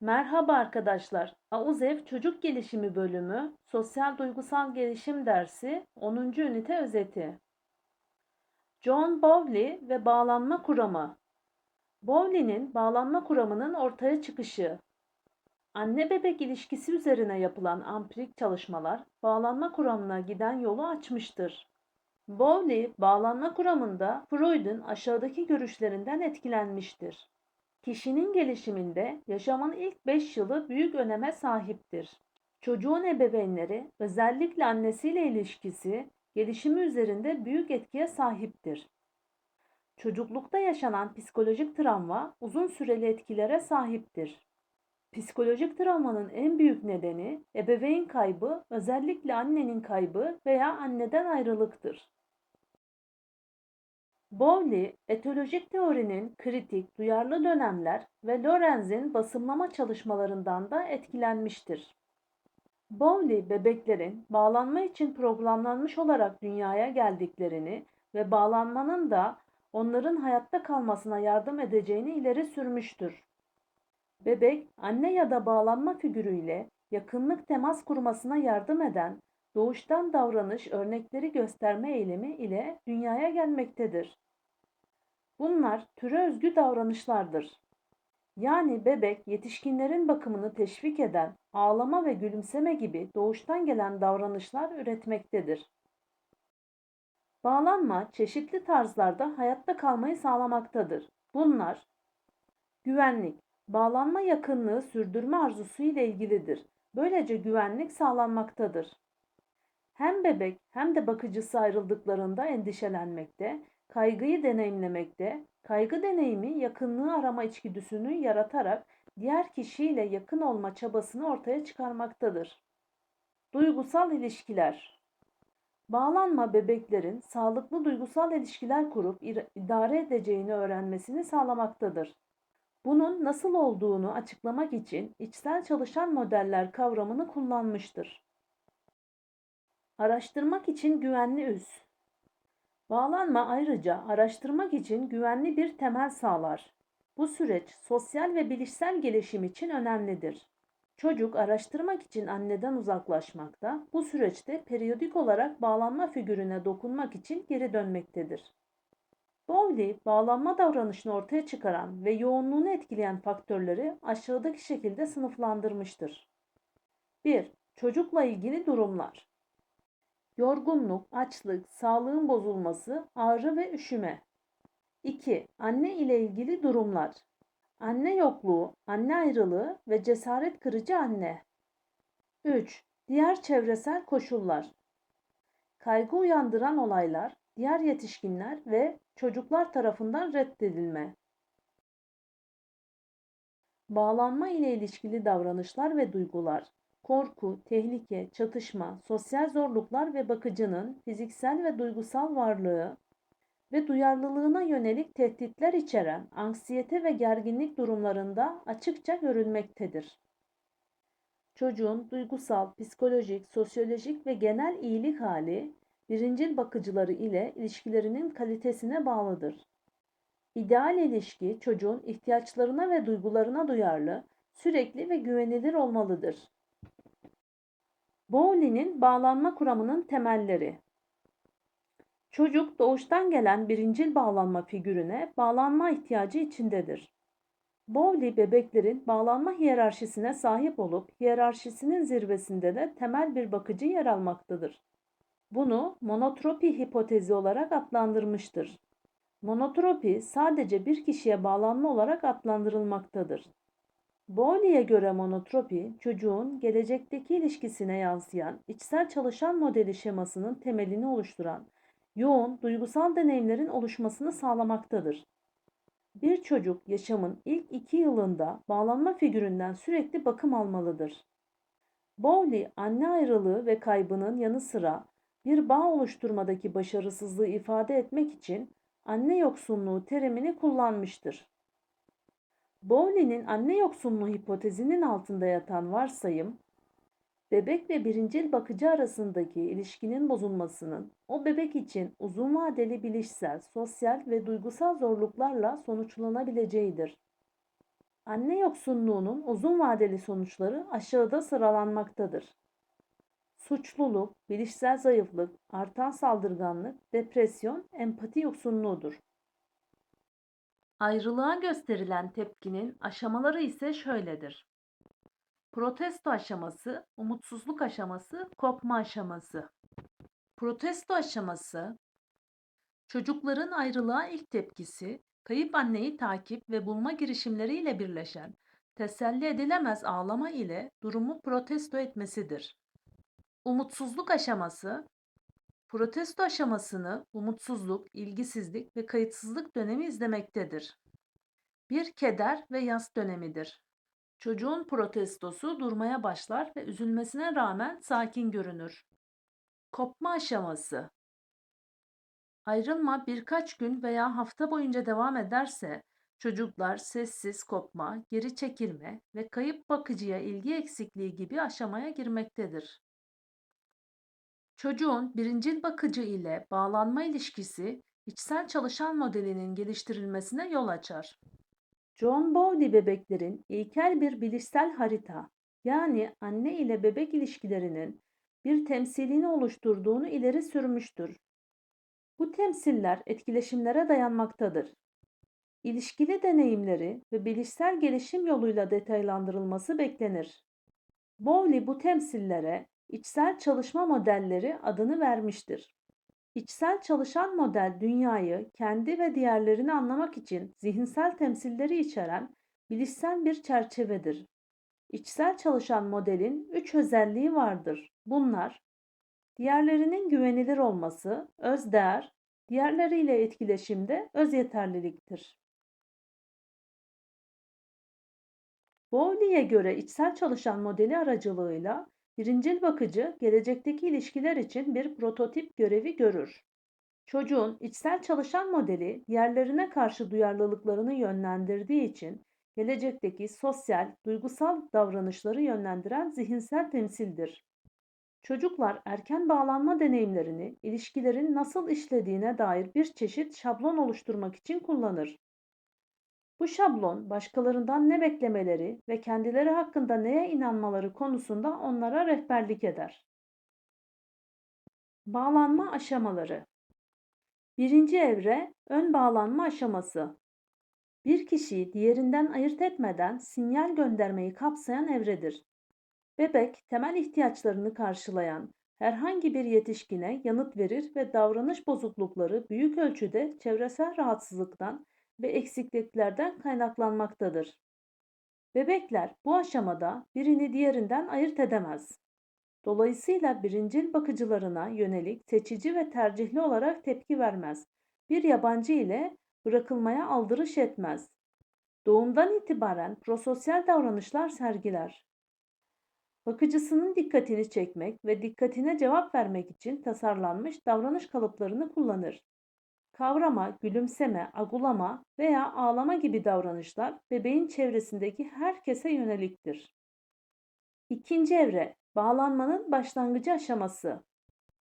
Merhaba arkadaşlar. AUZEV Çocuk Gelişimi Bölümü Sosyal Duygusal Gelişim Dersi 10. Ünite Özeti. John Bowley ve Bağlanma Kuramı. Bowley'nin bağlanma kuramının ortaya çıkışı. Anne bebek ilişkisi üzerine yapılan ampirik çalışmalar bağlanma kuramına giden yolu açmıştır. Bowley, bağlanma kuramında Freud'un aşağıdaki görüşlerinden etkilenmiştir. Kişinin gelişiminde yaşamın ilk 5 yılı büyük öneme sahiptir. Çocuğun ebeveynleri, özellikle annesiyle ilişkisi, gelişimi üzerinde büyük etkiye sahiptir. Çocuklukta yaşanan psikolojik travma uzun süreli etkilere sahiptir. Psikolojik travmanın en büyük nedeni ebeveyn kaybı, özellikle annenin kaybı veya anneden ayrılıktır. Bowley, etolojik teorinin kritik, duyarlı dönemler ve Lorenz'in basımlama çalışmalarından da etkilenmiştir. Bowley, bebeklerin bağlanma için programlanmış olarak dünyaya geldiklerini ve bağlanmanın da onların hayatta kalmasına yardım edeceğini ileri sürmüştür. Bebek, anne ya da bağlanma figürüyle yakınlık temas kurmasına yardım eden doğuştan davranış örnekleri gösterme eylemi ile dünyaya gelmektedir. Bunlar türe özgü davranışlardır. Yani bebek yetişkinlerin bakımını teşvik eden ağlama ve gülümseme gibi doğuştan gelen davranışlar üretmektedir. Bağlanma çeşitli tarzlarda hayatta kalmayı sağlamaktadır. Bunlar güvenlik, bağlanma yakınlığı sürdürme arzusu ile ilgilidir. Böylece güvenlik sağlanmaktadır. Hem bebek hem de bakıcısı ayrıldıklarında endişelenmekte, kaygıyı deneyimlemekte, kaygı deneyimi yakınlığı arama içgüdüsünü yaratarak diğer kişiyle yakın olma çabasını ortaya çıkarmaktadır. Duygusal ilişkiler Bağlanma bebeklerin sağlıklı duygusal ilişkiler kurup idare edeceğini öğrenmesini sağlamaktadır. Bunun nasıl olduğunu açıklamak için içsel çalışan modeller kavramını kullanmıştır. Araştırmak için güvenli üs. Bağlanma ayrıca araştırmak için güvenli bir temel sağlar. Bu süreç sosyal ve bilişsel gelişim için önemlidir. Çocuk araştırmak için anneden uzaklaşmakta, bu süreçte periyodik olarak bağlanma figürüne dokunmak için geri dönmektedir. Bowley, bağlanma davranışını ortaya çıkaran ve yoğunluğunu etkileyen faktörleri aşağıdaki şekilde sınıflandırmıştır. 1. Çocukla ilgili durumlar. Yorgunluk, açlık, sağlığın bozulması, ağrı ve üşüme. 2. Anne ile ilgili durumlar. Anne yokluğu, anne ayrılığı ve cesaret kırıcı anne. 3. Diğer çevresel koşullar. Kaygı uyandıran olaylar, diğer yetişkinler ve çocuklar tarafından reddedilme. Bağlanma ile ilişkili davranışlar ve duygular korku, tehlike, çatışma, sosyal zorluklar ve bakıcının fiziksel ve duygusal varlığı ve duyarlılığına yönelik tehditler içeren anksiyete ve gerginlik durumlarında açıkça görülmektedir. Çocuğun duygusal, psikolojik, sosyolojik ve genel iyilik hali birincil bakıcıları ile ilişkilerinin kalitesine bağlıdır. İdeal ilişki çocuğun ihtiyaçlarına ve duygularına duyarlı, sürekli ve güvenilir olmalıdır. Bowley'nin bağlanma kuramının temelleri. Çocuk doğuştan gelen birincil bağlanma figürüne bağlanma ihtiyacı içindedir. Bowley bebeklerin bağlanma hiyerarşisine sahip olup hiyerarşisinin zirvesinde de temel bir bakıcı yer almaktadır. Bunu monotropi hipotezi olarak adlandırmıştır. Monotropi sadece bir kişiye bağlanma olarak adlandırılmaktadır. Bowley'e göre monotropi, çocuğun gelecekteki ilişkisine yansıyan içsel çalışan modeli şemasının temelini oluşturan yoğun duygusal deneyimlerin oluşmasını sağlamaktadır. Bir çocuk yaşamın ilk iki yılında bağlanma figüründen sürekli bakım almalıdır. Bowley, anne ayrılığı ve kaybının yanı sıra bir bağ oluşturmadaki başarısızlığı ifade etmek için anne yoksunluğu terimini kullanmıştır. Bowley'nin anne yoksunluğu hipotezinin altında yatan varsayım, bebek ve birincil bakıcı arasındaki ilişkinin bozulmasının o bebek için uzun vadeli bilişsel, sosyal ve duygusal zorluklarla sonuçlanabileceğidir. Anne yoksunluğunun uzun vadeli sonuçları aşağıda sıralanmaktadır. Suçluluk, bilişsel zayıflık, artan saldırganlık, depresyon, empati yoksunluğudur. Ayrılığa gösterilen tepkinin aşamaları ise şöyledir. Protesto aşaması, umutsuzluk aşaması, kopma aşaması. Protesto aşaması, çocukların ayrılığa ilk tepkisi, kayıp anneyi takip ve bulma girişimleriyle birleşen, teselli edilemez ağlama ile durumu protesto etmesidir. Umutsuzluk aşaması, protesto aşamasını umutsuzluk, ilgisizlik ve kayıtsızlık dönemi izlemektedir. Bir keder ve yas dönemidir. Çocuğun protestosu durmaya başlar ve üzülmesine rağmen sakin görünür. Kopma aşaması. Ayrılma birkaç gün veya hafta boyunca devam ederse çocuklar sessiz kopma, geri çekilme ve kayıp bakıcıya ilgi eksikliği gibi aşamaya girmektedir. Çocuğun birincil bakıcı ile bağlanma ilişkisi içsel çalışan modelinin geliştirilmesine yol açar. John Bowlby bebeklerin ilkel bir bilişsel harita yani anne ile bebek ilişkilerinin bir temsilini oluşturduğunu ileri sürmüştür. Bu temsiller etkileşimlere dayanmaktadır. İlişkili deneyimleri ve bilişsel gelişim yoluyla detaylandırılması beklenir. Bowley bu temsillere içsel çalışma modelleri adını vermiştir. İçsel çalışan model dünyayı, kendi ve diğerlerini anlamak için zihinsel temsilleri içeren bilişsel bir çerçevedir. İçsel çalışan modelin üç özelliği vardır. Bunlar diğerlerinin güvenilir olması, özdeğer, diğerleriyle etkileşimde öz yeterliliktir. Bowley'e göre içsel çalışan modeli aracılığıyla birincil bakıcı gelecekteki ilişkiler için bir prototip görevi görür. Çocuğun içsel çalışan modeli diğerlerine karşı duyarlılıklarını yönlendirdiği için gelecekteki sosyal, duygusal davranışları yönlendiren zihinsel temsildir. Çocuklar erken bağlanma deneyimlerini ilişkilerin nasıl işlediğine dair bir çeşit şablon oluşturmak için kullanır. Bu şablon başkalarından ne beklemeleri ve kendileri hakkında neye inanmaları konusunda onlara rehberlik eder. Bağlanma aşamaları Birinci evre ön bağlanma aşaması. Bir kişiyi diğerinden ayırt etmeden sinyal göndermeyi kapsayan evredir. Bebek temel ihtiyaçlarını karşılayan herhangi bir yetişkine yanıt verir ve davranış bozuklukları büyük ölçüde çevresel rahatsızlıktan ve eksikliklerden kaynaklanmaktadır. Bebekler bu aşamada birini diğerinden ayırt edemez. Dolayısıyla birincil bakıcılarına yönelik seçici ve tercihli olarak tepki vermez. Bir yabancı ile bırakılmaya aldırış etmez. Doğumdan itibaren prososyal davranışlar sergiler. Bakıcısının dikkatini çekmek ve dikkatine cevap vermek için tasarlanmış davranış kalıplarını kullanır. Kavrama, gülümseme, agulama veya ağlama gibi davranışlar bebeğin çevresindeki herkese yöneliktir. İkinci evre, bağlanmanın başlangıcı aşaması.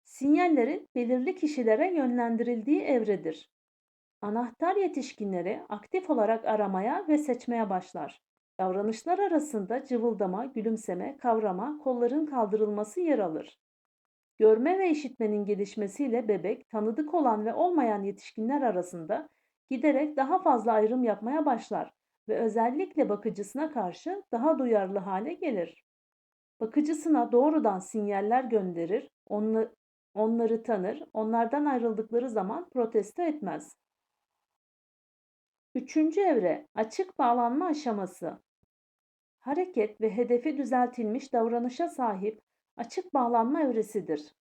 Sinyallerin belirli kişilere yönlendirildiği evredir. Anahtar yetişkinleri aktif olarak aramaya ve seçmeye başlar. Davranışlar arasında cıvıldama, gülümseme, kavrama, kolların kaldırılması yer alır. Görme ve işitmenin gelişmesiyle bebek tanıdık olan ve olmayan yetişkinler arasında giderek daha fazla ayrım yapmaya başlar ve özellikle bakıcısına karşı daha duyarlı hale gelir. Bakıcısına doğrudan sinyaller gönderir, onları, onları tanır, onlardan ayrıldıkları zaman protesto etmez. Üçüncü evre açık bağlanma aşaması. Hareket ve hedefi düzeltilmiş davranışa sahip açık bağlanma evresidir.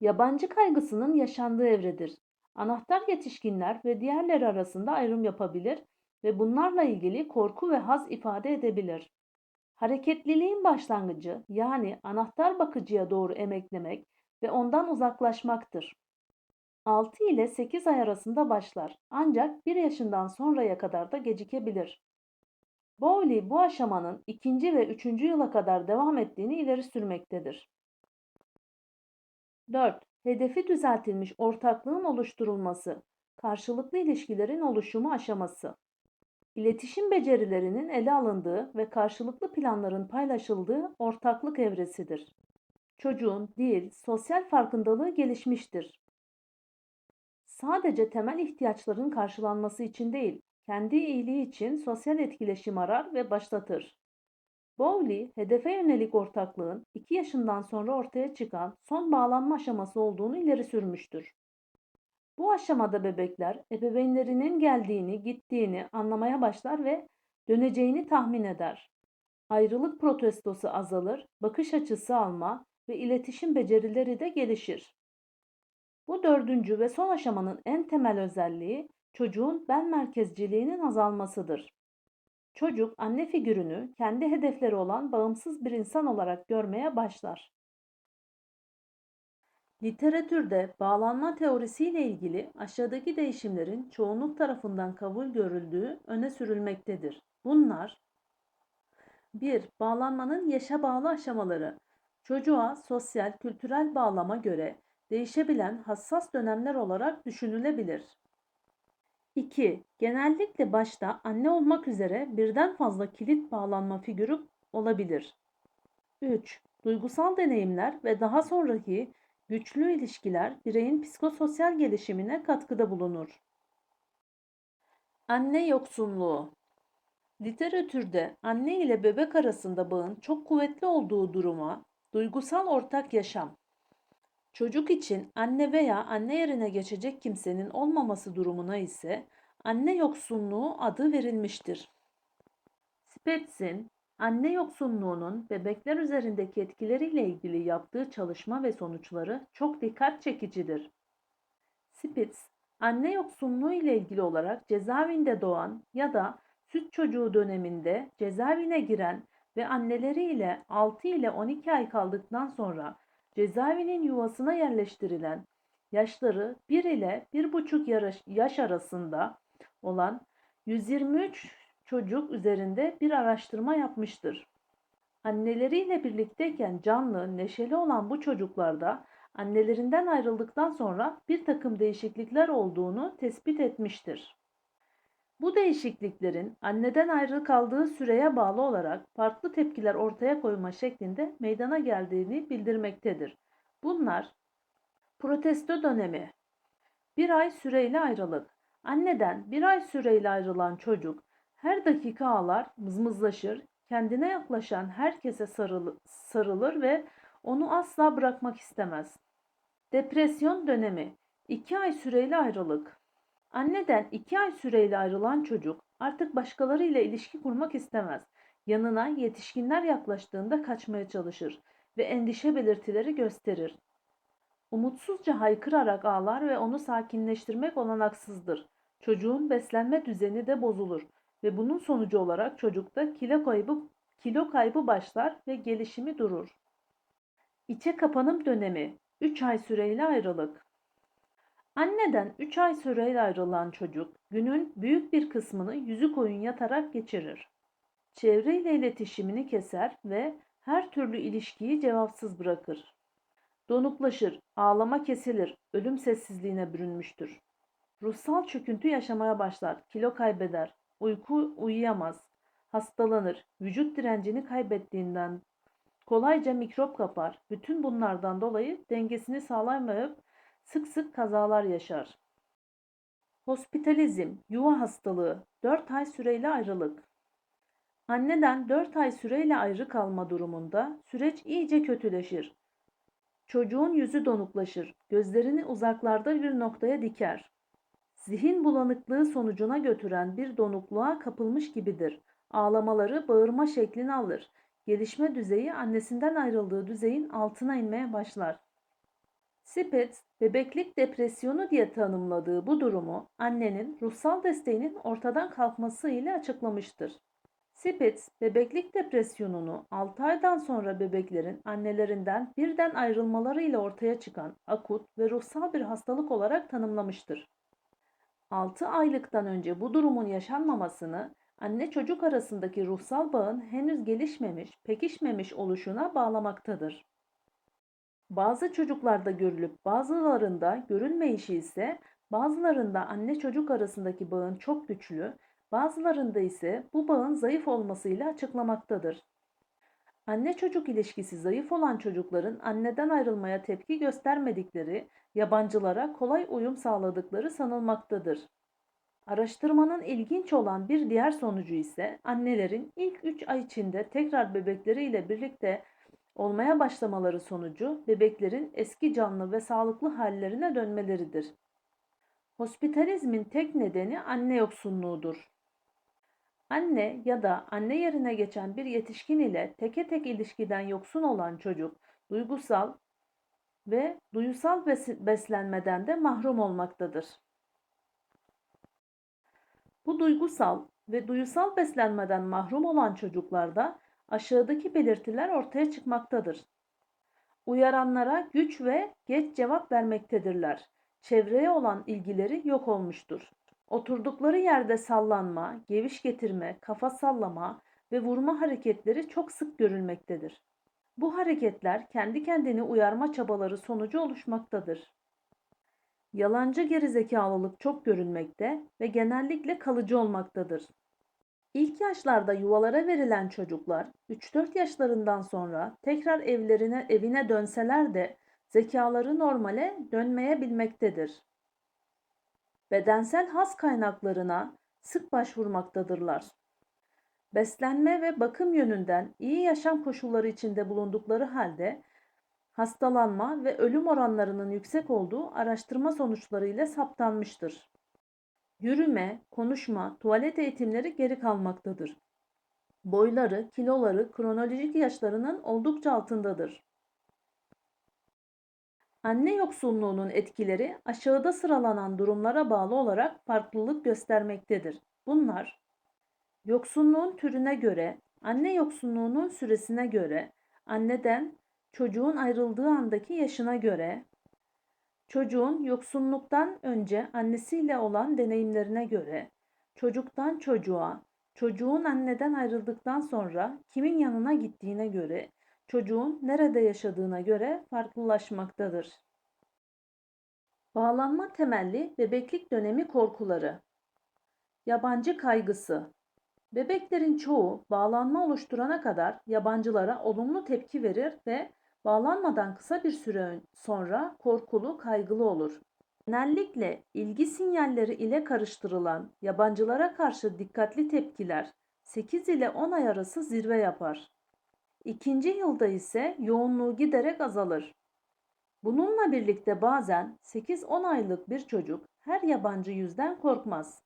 Yabancı kaygısının yaşandığı evredir. Anahtar yetişkinler ve diğerleri arasında ayrım yapabilir ve bunlarla ilgili korku ve haz ifade edebilir. Hareketliliğin başlangıcı yani anahtar bakıcıya doğru emeklemek ve ondan uzaklaşmaktır. 6 ile 8 ay arasında başlar ancak 1 yaşından sonraya kadar da gecikebilir. Bowley bu aşamanın ikinci ve üçüncü yıla kadar devam ettiğini ileri sürmektedir. 4. Hedefi düzeltilmiş ortaklığın oluşturulması, karşılıklı ilişkilerin oluşumu aşaması. İletişim becerilerinin ele alındığı ve karşılıklı planların paylaşıldığı ortaklık evresidir. Çocuğun dil, sosyal farkındalığı gelişmiştir. Sadece temel ihtiyaçların karşılanması için değil, kendi iyiliği için sosyal etkileşim arar ve başlatır. Bowley, hedefe yönelik ortaklığın 2 yaşından sonra ortaya çıkan son bağlanma aşaması olduğunu ileri sürmüştür. Bu aşamada bebekler ebeveynlerinin geldiğini, gittiğini anlamaya başlar ve döneceğini tahmin eder. Ayrılık protestosu azalır, bakış açısı alma ve iletişim becerileri de gelişir. Bu dördüncü ve son aşamanın en temel özelliği çocuğun ben merkezciliğinin azalmasıdır. Çocuk anne figürünü kendi hedefleri olan bağımsız bir insan olarak görmeye başlar. Literatürde bağlanma teorisiyle ilgili aşağıdaki değişimlerin çoğunluk tarafından kabul görüldüğü öne sürülmektedir. Bunlar 1. Bağlanmanın yaşa bağlı aşamaları. Çocuğa sosyal, kültürel bağlama göre değişebilen hassas dönemler olarak düşünülebilir. 2. Genellikle başta anne olmak üzere birden fazla kilit bağlanma figürü olabilir. 3. Duygusal deneyimler ve daha sonraki güçlü ilişkiler bireyin psikososyal gelişimine katkıda bulunur. Anne yoksunluğu Literatürde anne ile bebek arasında bağın çok kuvvetli olduğu duruma duygusal ortak yaşam, çocuk için anne veya anne yerine geçecek kimsenin olmaması durumuna ise anne yoksunluğu adı verilmiştir. Spetz'in anne yoksunluğunun bebekler üzerindeki etkileriyle ilgili yaptığı çalışma ve sonuçları çok dikkat çekicidir. Spitz, anne yoksunluğu ile ilgili olarak cezaevinde doğan ya da süt çocuğu döneminde cezaevine giren ve anneleriyle 6 ile 12 ay kaldıktan sonra cezaevinin yuvasına yerleştirilen yaşları 1 ile 1,5 yaş arasında olan 123 çocuk üzerinde bir araştırma yapmıştır. Anneleriyle birlikteyken canlı, neşeli olan bu çocuklarda annelerinden ayrıldıktan sonra bir takım değişiklikler olduğunu tespit etmiştir. Bu değişikliklerin anneden ayrı kaldığı süreye bağlı olarak farklı tepkiler ortaya koyma şeklinde meydana geldiğini bildirmektedir. Bunlar protesto dönemi, bir ay süreyle ayrılık, anneden bir ay süreyle ayrılan çocuk her dakika ağlar, mızmızlaşır, kendine yaklaşan herkese sarıl sarılır ve onu asla bırakmak istemez. Depresyon dönemi, 2 ay süreyle ayrılık, Anneden iki ay süreyle ayrılan çocuk artık başkalarıyla ilişki kurmak istemez. Yanına yetişkinler yaklaştığında kaçmaya çalışır ve endişe belirtileri gösterir. Umutsuzca haykırarak ağlar ve onu sakinleştirmek olanaksızdır. Çocuğun beslenme düzeni de bozulur ve bunun sonucu olarak çocukta kilo kaybı, kilo kaybı başlar ve gelişimi durur. İçe kapanım dönemi 3 ay süreyle ayrılık. Anneden 3 ay süreyle ayrılan çocuk günün büyük bir kısmını yüzü koyun yatarak geçirir. Çevreyle iletişimini keser ve her türlü ilişkiyi cevapsız bırakır. Donuklaşır, ağlama kesilir, ölüm sessizliğine bürünmüştür. Ruhsal çöküntü yaşamaya başlar, kilo kaybeder, uyku uyuyamaz, hastalanır, vücut direncini kaybettiğinden kolayca mikrop kapar. Bütün bunlardan dolayı dengesini sağlayamayıp sık sık kazalar yaşar. Hospitalizm, yuva hastalığı, 4 ay süreyle ayrılık. Anneden 4 ay süreyle ayrı kalma durumunda süreç iyice kötüleşir. Çocuğun yüzü donuklaşır, gözlerini uzaklarda bir noktaya diker. Zihin bulanıklığı sonucuna götüren bir donukluğa kapılmış gibidir. Ağlamaları bağırma şeklini alır. Gelişme düzeyi annesinden ayrıldığı düzeyin altına inmeye başlar. Spitz, bebeklik depresyonu diye tanımladığı bu durumu annenin ruhsal desteğinin ortadan kalkması ile açıklamıştır. Spitz, bebeklik depresyonunu 6 aydan sonra bebeklerin annelerinden birden ayrılmalarıyla ortaya çıkan akut ve ruhsal bir hastalık olarak tanımlamıştır. 6 aylıktan önce bu durumun yaşanmamasını anne çocuk arasındaki ruhsal bağın henüz gelişmemiş, pekişmemiş oluşuna bağlamaktadır. Bazı çocuklarda görülüp bazılarında görülmeyişi ise bazılarında anne çocuk arasındaki bağın çok güçlü, Bazılarında ise bu bağın zayıf olmasıyla açıklamaktadır. Anne çocuk ilişkisi zayıf olan çocukların anneden ayrılmaya tepki göstermedikleri, yabancılara kolay uyum sağladıkları sanılmaktadır. Araştırmanın ilginç olan bir diğer sonucu ise annelerin ilk 3 ay içinde tekrar bebekleriyle birlikte olmaya başlamaları sonucu bebeklerin eski canlı ve sağlıklı hallerine dönmeleridir. Hospitalizmin tek nedeni anne yoksunluğudur. Anne ya da anne yerine geçen bir yetişkin ile teke tek ilişkiden yoksun olan çocuk duygusal ve duyusal beslenmeden de mahrum olmaktadır. Bu duygusal ve duyusal beslenmeden mahrum olan çocuklarda aşağıdaki belirtiler ortaya çıkmaktadır. Uyaranlara güç ve geç cevap vermektedirler. Çevreye olan ilgileri yok olmuştur. Oturdukları yerde sallanma, geviş getirme, kafa sallama ve vurma hareketleri çok sık görülmektedir. Bu hareketler kendi kendini uyarma çabaları sonucu oluşmaktadır. Yalancı gerizekalılık çok görülmekte ve genellikle kalıcı olmaktadır. İlk yaşlarda yuvalara verilen çocuklar 3-4 yaşlarından sonra tekrar evlerine evine dönseler de zekaları normale dönmeyebilmektedir. Bedensel has kaynaklarına sık başvurmaktadırlar. Beslenme ve bakım yönünden iyi yaşam koşulları içinde bulundukları halde hastalanma ve ölüm oranlarının yüksek olduğu araştırma sonuçlarıyla saptanmıştır. Yürüme, konuşma, tuvalet eğitimleri geri kalmaktadır. Boyları, kiloları kronolojik yaşlarının oldukça altındadır. Anne yoksunluğunun etkileri aşağıda sıralanan durumlara bağlı olarak farklılık göstermektedir. Bunlar yoksunluğun türüne göre, anne yoksunluğunun süresine göre, anneden çocuğun ayrıldığı andaki yaşına göre, çocuğun yoksunluktan önce annesiyle olan deneyimlerine göre, çocuktan çocuğa, çocuğun anneden ayrıldıktan sonra kimin yanına gittiğine göre, çocuğun nerede yaşadığına göre farklılaşmaktadır. Bağlanma temelli bebeklik dönemi korkuları. Yabancı kaygısı. Bebeklerin çoğu bağlanma oluşturana kadar yabancılara olumlu tepki verir ve bağlanmadan kısa bir süre sonra korkulu, kaygılı olur. Genellikle ilgi sinyalleri ile karıştırılan yabancılara karşı dikkatli tepkiler 8 ile 10 ay arası zirve yapar. İkinci yılda ise yoğunluğu giderek azalır. Bununla birlikte bazen 8-10 aylık bir çocuk her yabancı yüzden korkmaz.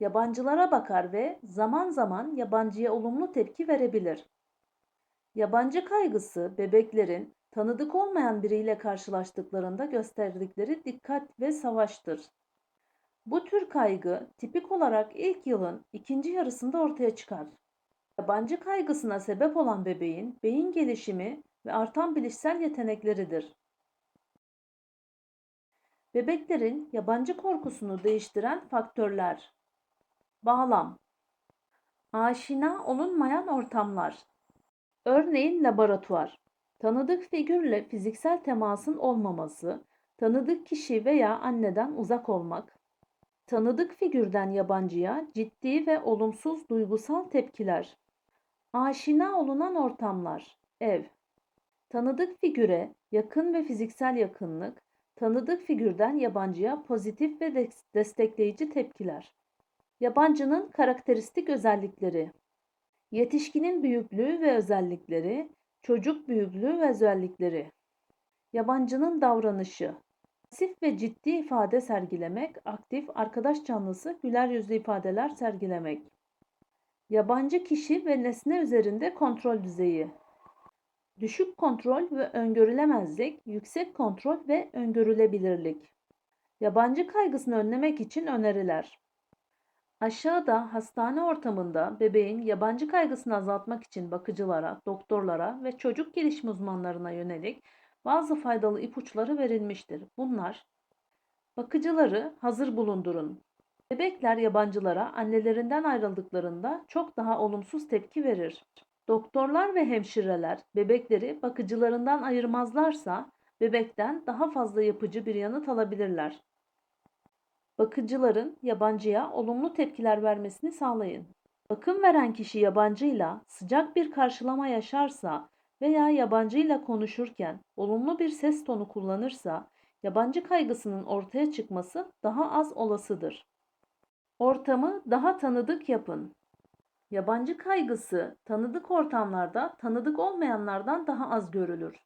Yabancılara bakar ve zaman zaman yabancıya olumlu tepki verebilir. Yabancı kaygısı bebeklerin tanıdık olmayan biriyle karşılaştıklarında gösterdikleri dikkat ve savaştır. Bu tür kaygı tipik olarak ilk yılın ikinci yarısında ortaya çıkar. Yabancı kaygısına sebep olan bebeğin beyin gelişimi ve artan bilişsel yetenekleridir. Bebeklerin yabancı korkusunu değiştiren faktörler. Bağlam. Aşina olunmayan ortamlar. Örneğin laboratuvar. Tanıdık figürle fiziksel temasın olmaması, tanıdık kişi veya anneden uzak olmak, tanıdık figürden yabancıya ciddi ve olumsuz duygusal tepkiler, Aşina olunan ortamlar, ev. Tanıdık figüre yakın ve fiziksel yakınlık, tanıdık figürden yabancıya pozitif ve destekleyici tepkiler. Yabancının karakteristik özellikleri. Yetişkinin büyüklüğü ve özellikleri, çocuk büyüklüğü ve özellikleri. Yabancının davranışı. Pasif ve ciddi ifade sergilemek, aktif, arkadaş canlısı, güler yüzlü ifadeler sergilemek. Yabancı kişi ve nesne üzerinde kontrol düzeyi. Düşük kontrol ve öngörülemezlik, yüksek kontrol ve öngörülebilirlik. Yabancı kaygısını önlemek için öneriler. Aşağıda hastane ortamında bebeğin yabancı kaygısını azaltmak için bakıcılara, doktorlara ve çocuk gelişim uzmanlarına yönelik bazı faydalı ipuçları verilmiştir. Bunlar Bakıcıları hazır bulundurun. Bebekler yabancılara annelerinden ayrıldıklarında çok daha olumsuz tepki verir. Doktorlar ve hemşireler bebekleri bakıcılarından ayırmazlarsa bebekten daha fazla yapıcı bir yanıt alabilirler. Bakıcıların yabancıya olumlu tepkiler vermesini sağlayın. Bakım veren kişi yabancıyla sıcak bir karşılama yaşarsa veya yabancıyla konuşurken olumlu bir ses tonu kullanırsa yabancı kaygısının ortaya çıkması daha az olasıdır. Ortamı daha tanıdık yapın. Yabancı kaygısı tanıdık ortamlarda tanıdık olmayanlardan daha az görülür.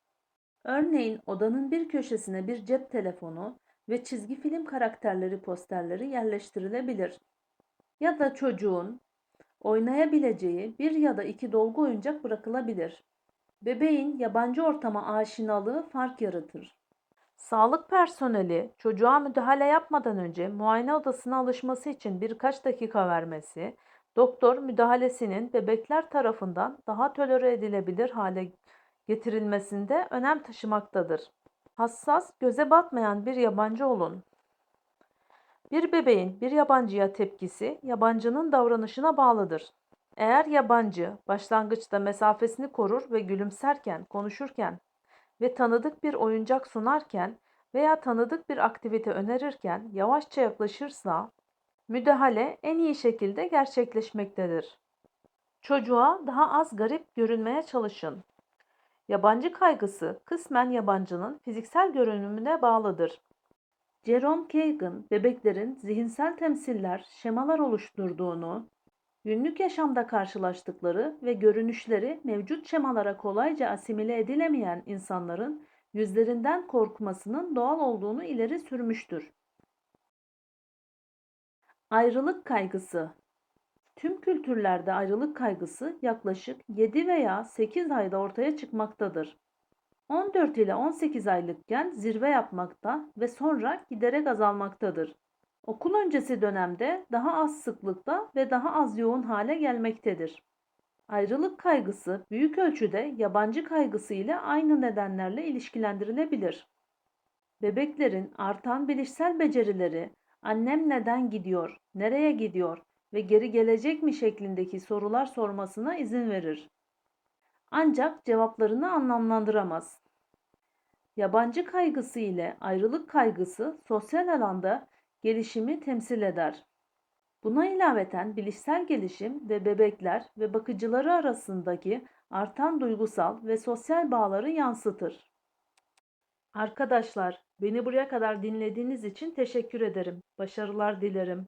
Örneğin odanın bir köşesine bir cep telefonu ve çizgi film karakterleri posterleri yerleştirilebilir. Ya da çocuğun oynayabileceği bir ya da iki dolgu oyuncak bırakılabilir. Bebeğin yabancı ortama aşinalığı fark yaratır. Sağlık personeli çocuğa müdahale yapmadan önce muayene odasına alışması için birkaç dakika vermesi, doktor müdahalesinin bebekler tarafından daha tolere edilebilir hale getirilmesinde önem taşımaktadır. Hassas, göze batmayan bir yabancı olun. Bir bebeğin bir yabancıya tepkisi yabancının davranışına bağlıdır. Eğer yabancı başlangıçta mesafesini korur ve gülümserken, konuşurken ve tanıdık bir oyuncak sunarken veya tanıdık bir aktivite önerirken yavaşça yaklaşırsa müdahale en iyi şekilde gerçekleşmektedir. Çocuğa daha az garip görünmeye çalışın. Yabancı kaygısı kısmen yabancının fiziksel görünümüne bağlıdır. Jerome Kagan, bebeklerin zihinsel temsiller, şemalar oluşturduğunu, günlük yaşamda karşılaştıkları ve görünüşleri mevcut şemalara kolayca asimile edilemeyen insanların yüzlerinden korkmasının doğal olduğunu ileri sürmüştür. Ayrılık kaygısı Tüm kültürlerde ayrılık kaygısı yaklaşık 7 veya 8 ayda ortaya çıkmaktadır. 14 ile 18 aylıkken zirve yapmakta ve sonra giderek azalmaktadır. Okul öncesi dönemde daha az sıklıkta ve daha az yoğun hale gelmektedir. Ayrılık kaygısı büyük ölçüde yabancı kaygısı ile aynı nedenlerle ilişkilendirilebilir. Bebeklerin artan bilişsel becerileri, annem neden gidiyor, nereye gidiyor ve geri gelecek mi şeklindeki sorular sormasına izin verir. Ancak cevaplarını anlamlandıramaz. Yabancı kaygısı ile ayrılık kaygısı sosyal alanda gelişimi temsil eder. Buna ilaveten bilişsel gelişim ve bebekler ve bakıcıları arasındaki artan duygusal ve sosyal bağları yansıtır. Arkadaşlar, beni buraya kadar dinlediğiniz için teşekkür ederim. Başarılar dilerim.